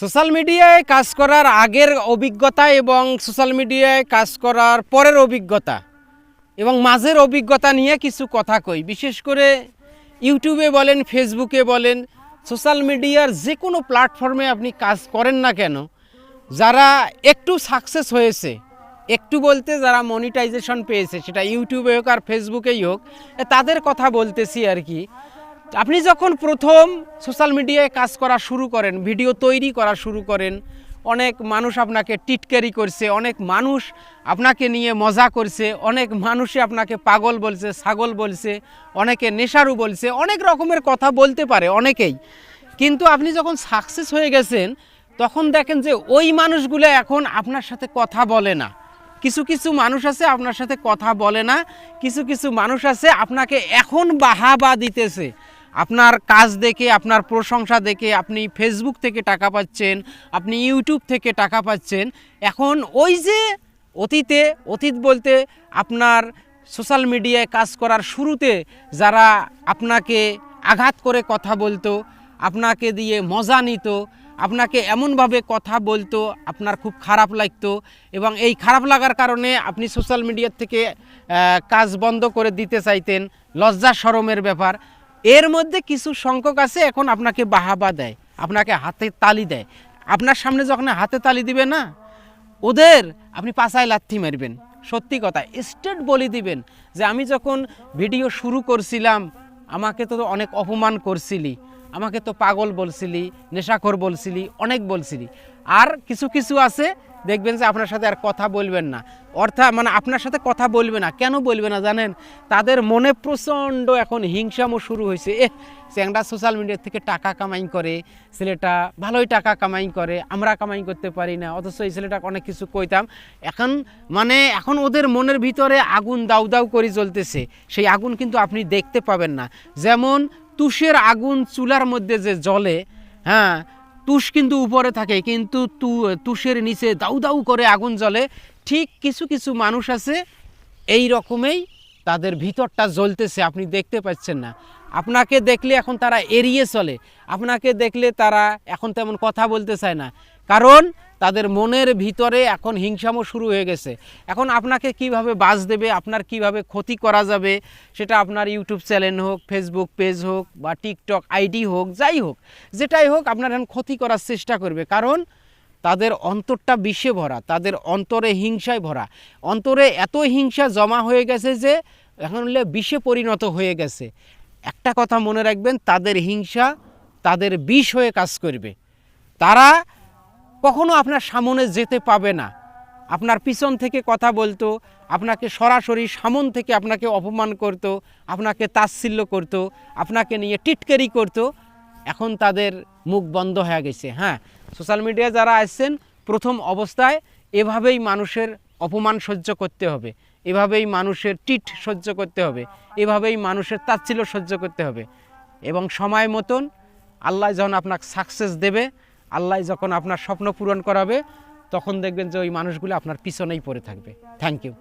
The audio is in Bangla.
সোশ্যাল মিডিয়ায় কাজ করার আগের অভিজ্ঞতা এবং সোশ্যাল মিডিয়ায় কাজ করার পরের অভিজ্ঞতা এবং মাঝের অভিজ্ঞতা নিয়ে কিছু কথা কই। বিশেষ করে ইউটিউবে বলেন, ফেসবুকে বলেন, সোশ্যাল মিডিয়ার যে কোনো প্ল্যাটফর্মে আপনি কাজ করেন না কেন, যারা একটু সাকসেস হয়েছে, একটু বলতে যারা মনিটাইজেশন পেয়েছে, সেটা ইউটিউবে হোক আর ফেসবুকেই হোক তাদের কথা বলতেছি আর কি। আপনি যখন প্রথম সোশ্যাল মিডিয়ায় কাজ করা শুরু করেন, ভিডিও তৈরি করা শুরু করেন, অনেক মানুষ আপনাকে টিটকারি করছে, অনেক মানুষ আপনাকে নিয়ে মজা করছে, অনেক মানুষই আপনাকে পাগল বলছে, ছাগল বলছে, অনেকে নেশারু বলছে, অনেক রকমের কথা বলতে পারে অনেকেই। কিন্তু আপনি যখন সাকসেস হয়ে গেছেন, তখন দেখেন যে ওই মানুষগুলো এখন আপনার সাথে কথা বলে না। কিছু কিছু মানুষ আছে আপনার সাথে কথা বলে না, কিছু কিছু মানুষ আছে আপনাকে এখন বাহাবা দিতেছে। আপনার কাজ দেখে, আপনার প্রশংসা দেখে, আপনি ফেসবুক থেকে টাকা পাচ্ছেন, আপনি ইউটিউব থেকে টাকা পাচ্ছেন, এখন ওই যে অতীতে, অতীত বলতে আপনার সোশ্যাল মিডিয়ায় কাজ করার শুরুতে যারা আপনাকে আঘাত করে কথা বলতো, আপনাকে দিয়ে মজা নিত, আপনাকে এমনভাবে কথা বলতো, আপনার খুব খারাপ লাগতো এবং এই খারাপ লাগার কারণে আপনি সোশ্যাল মিডিয়ার থেকে কাজ বন্ধ করে দিতে চাইতেন, লজ্জা শরমের ব্যাপার। এর মধ্যে কিছু সংখ্যক আছে, এখন আপনাকে বাহাবা দেয়, আপনাকে হাতে তালি দেয়। আপনার সামনে যখন হাতে তালি দিবে না, ওদের আপনি পাছায় লাথি মারবেন। সত্যি কথা, স্টেট বলে দিবেন যে, আমি যখন ভিডিও শুরু করছিলাম, আমাকে তো অনেক অপমান করছিলি, আমাকে তো পাগল বলছিলি, নেশাখোর বলছিলি, অনেক বলছিলি। আর কিছু কিছু আছে দেখবেন যে আপনার সাথে আর কথা বলবেন না। অর্থাৎ মানে আপনার সাথে কথা বলবে না। কেন বলবে না জানেন? তাদের মনে প্রচণ্ড এখন হিংসামও শুরু হয়েছে। এ চ্যাংরা সোশ্যাল মিডিয়া থেকে টাকা কামাই করে, ছেলেটা ভালোই টাকা কামাই করে, আমরা কামাই করতে পারি না। অথচ এই ছেলেটা অনেক কিছু কইতাম। এখন মানে এখন ওদের মনের ভিতরে আগুন দাউ দাউ করে চলতেছে সেই আগুন কিন্তু আপনি দেখতে পাবেন না। যেমন তুষের আগুন চুলার মধ্যে যে জ্বলে হ্যাঁ তুষ কিন্তু উপরে থাকে, কিন্তু তু, তুষের নিচে দাউ দাউ করে আগুন জ্বলে। ঠিক কিছু কিছু মানুষ আছে, এই রকমেই তাদের ভিতরটা জ্বলতেছে, আপনি দেখতে পাচ্ছেন না। আপনাকে দেখলে এখন তারা এড়িয়ে চলে, আপনাকে দেখলে তারা এখন তেমন কথা বলতে চায় না। কারণ তাদের মনের ভিতরে এখন হিংসামো শুরু হয়ে গেছে। এখন আপনাকে কীভাবে বাজ দেবে, আপনার কীভাবে ক্ষতি করা যাবে, সেটা আপনার ইউটিউব চ্যানেল হোক ফেসবুক পেজ হোক বা টিকটক আইডি হোক, যাই হোক, যেটাই হোক আপনার এখন ক্ষতি করার চেষ্টা করবে। কারণ তাদের অন্তরটা বিষে ভরা, তাদের অন্তরে হিংসায় ভরা। অন্তরে এত হিংসা জমা হয়ে গেছে যে এখন বিষে পরিণত হয়ে গেছে। একটা কথা মনে রাখবেন, তাদের হিংসা তাদের বিষ হয়ে কাজ করবে। তারা কখনো আপনার সামনে যেতে পাবে না। আপনার পিছন থেকে কথা বলতো, আপনাকে সরাসরি সামন থেকে আপনাকে অপমান করত, আপনাকে তাচ্ছিল্য করত, আপনাকে নিয়ে টিটকারি করত। এখন তাদের মুখ বন্ধ হয়ে গেছে হ্যাঁ? সোশ্যাল মিডিয়ায় যারা আসছেন, প্রথম অবস্থায় এভাবেই মানুষের অপমান সহ্য করতে হবে। এভাবেই মানুষের টিট সহ্য করতে হবে। এভাবেই মানুষের তাচ্ছিল্য সহ্য করতে হবে। এবং সময় মতন আল্লাহ যখন আপনাকে সাকসেস দেবে আল্লাহ যখন আপনার স্বপ্ন পূরণ করাবে, তখন দেখবেন যে ওই মানুষগুলো আপনার পিছনেই পড়ে থাকবে। Thank you